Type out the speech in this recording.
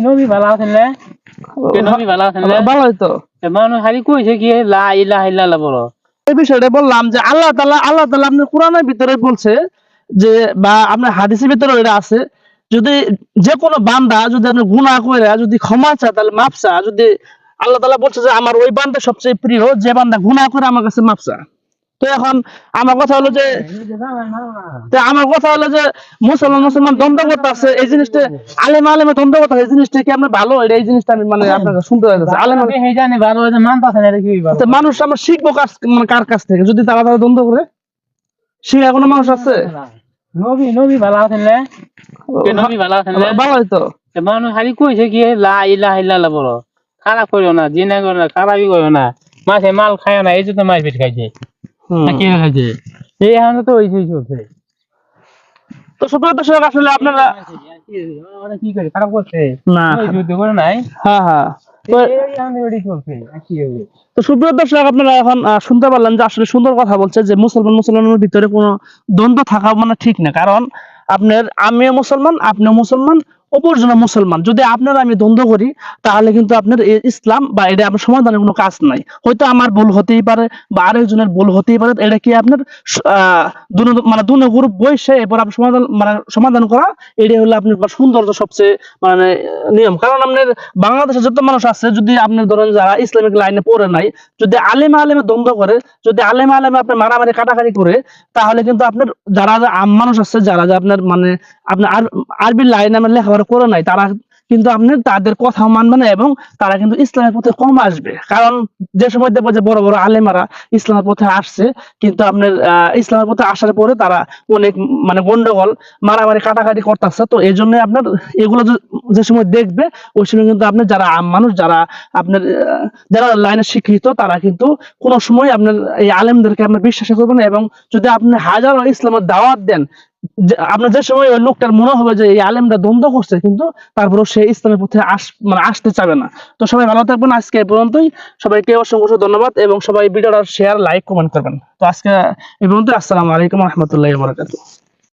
নবী ভালো আছেন না নবী ভালো আছেন না ভালোই তো মানুষ খালি কইছে কি লা ইলাহা ইল্লাল্লাহ বলো এই বিষয়টা বললাম যে আল্লাহ তাআলা আল্লাহ তাআলা আপনার কোরআনের ভিতরে বলছে যে বা আপনার হাদিসের ভিতরে এটা আছে যদি যে কোনো বান্দা যদি আপনি গুনাহ করে যদি ক্ষমা চায় তাহলে মাপ চা যদি আল্লাহ তাআলা বলছে যে আমার ওই বান্দা সবচেয়ে প্রিয় যে বান্দা গুনাহ করে আমার কাছে মাপ চা তো এখন আমার কথা হলো যে তো আমার কথা হলো যে মুসলমান মুসলমান দ্বন্দ্ব করতে আছে এই জিনিসটা আলেম আলেমে দ্বন্দ্ব করতে এই জিনিসটা কি আপনার ভালো? এটা এই জিনিসটা আমি মানে আপনার কাছে শুনতে চাইতেছি আলেম হে জানে ভালো যে মানতাছে না এটা কি ভালো? তো মানুষ আমরা শিখব কার মানে কার কাছ থেকে? যদি তারা তারা দ্বন্দ্ব করে শিখা কোনো মানুষ আছে? নবী নবী ভালো আছেন না কে নবী ভালো আছেন না ভালোই তো এ মানুষ খালি কইছে কি লা ইলাহা ইল্লাল্লাহ বলো। খারাপ করিও না জিনা করো না খারাপই করো না। মাছে মাল খায় না এই তো মাছ পেট খাইছে। হুম। না কি এই এখন তো ওই সেই চলছে। তো সুপ্রিয় দর্শক আসলে আপনারা কি করে? খারাপ করছে? না। যুদ্ধ করে নাই। হ্যাঁ হ্যাঁ। তো সুপ্রিয় দর্শক আপনারা এখন শুনতে পারলেন যে আসলে সুন্দর কথা বলছে যে মুসলমান মুসলমানের ভিতরে কোনো দ্বন্দ্ব থাকা মানে ঠিক না। কারণ আপনার আমিও মুসলমান আপনিও মুসলমান অপরজন মুসলমান। যদি আপনার আমি দ্বন্দ্ব করি, তাহলে কিন্তু আপনার ইসলাম বা এটা আপনার সমাধানের কোনো কাজ নাই। হয়তো আমার ভুল হতেই পারে বা আরেকজনের ভুল হতেই পারে, এটা কি আপনার মানে দুনো গ্রুপ বসে এরপর আপনি সমাধান মানে সমাধান করা, এটাই হলো আপনার সৌন্দর্য সবচেয়ে মানে নিয়ম। কারণ আপনার বাংলাদেশে যত মানুষ আছে, যদি আপনি ধরেন যারা ইসলামিক লাইনে পড়ে নাই, যদি আলেমে আলেমে দ্বন্দ্ব করে, যদি আলেমে আলেমে আপনার মারামারি কাটাকাটি করে, তাহলে কিন্তু আপনার যারা আম মানুষ আছে, যারা আপনার মানে আপনার আর- আরবি লাইনে আমার লেখাপড়া করে নাই, তারা কিন্তু আপনি তাদের কথা মানবে না এবং তারা কিন্তু ইসলামের পথে কম আসবে। কারণ যে সময় দেখব যে বড় বড় আলেমারা ইসলামের পথে আসছে, কিন্তু আপনার ইসলামের পথে আসার পরে তারা অনেক মানে গন্ডগোল, মারামারি, কাটাকাটি করতেছে। তো এই জন্য আপনার এগুলো যে- সময় দেখবে, ওই সময় কিন্তু আপনার যারা আম মানুষ, যারা আপনার যারা লাইনে শিক্ষিত তারা কিন্তু কোনো সময় আপনার এই আলেমদেরকে আপনার বিশ্বাস করবেন এবং যদি আপনি হাজারো ইসলামের দাওয়াত দেন আপনার যে সময় ওই লোকটার মনে হবে যে এই আলেমটা দ্বন্দ্ব করছে, কিন্তু তারপরেও সে ইসলামের পথে আস মানে আসতে চাবে না। তো সবাই ভালো থাকবেন, আজকে এ পর্যন্তই। সবাইকে অসংখ্য ধন্যবাদ এবং সবাই ভিডিওটা শেয়ার লাইক কমেন্ট করবেন। তো আজকে এ পর্যন্ত আসসালামু আলাইকুম রহমতুল্লাহ বরাকাতুহ।